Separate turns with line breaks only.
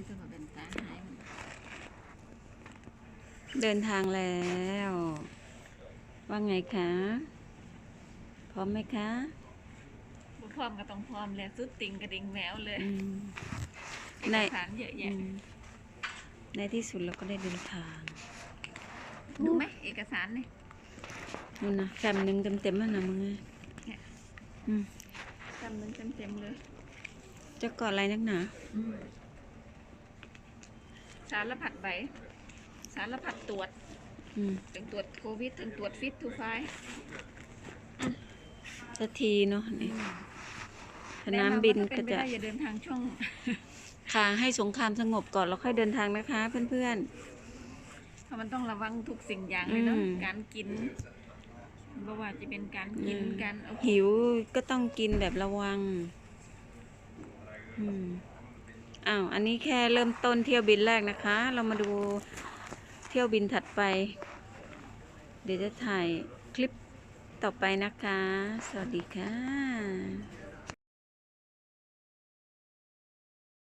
เลยจะมาเป็นตาหายมัน
เดินทางแล้ว ว่าไงคะ พร้อมไหมคะ
บ่พร้อมก็ต้องพร้อมแล้วสุดติงกระดิ่งแมวเลย
อืม
เอ
ใน
กสารเยอะ
อื
แยะ
มในที่สุดเราก็ได้เดินทาง
ดูไหมเอกสารนี่
นู่นนะแคมหนึ่งเต็มๆแล้วนะมึงอะอืม
จำนึงเต็มๆเลย
จะกอดอะไรนักหนา
สารพัดใบ สารพัดตรวจ
อืม
ถึงตรวจโควิดถึงตรวจฟิตทูไฟ
สักทีเนาะนี่สนามบินก็
เป็นไป
จะ
ได้อย่าเดินทางช่วง
ค่ะให้สงครามสงบก่อนแล้วค่อยเดินทางนะคะ เพื่อน
เพราะมันต้องระวังทุกสิ่งอย่างเลยเนาะ
อืม
การกินไม่ว่าจะเป็นการกิน
อืม
การเอา
ๆหิวก็ต้องกินแบบระวัง อืม อ้าวอันนี้แค่เริ่มต้นเที่ยวบินแรกนะคะ เรามาดูเที่ยวบินถัดไป เดี๋ยวจะถ่ายคลิปต่อไปนะคะ สวัสดีค่ะ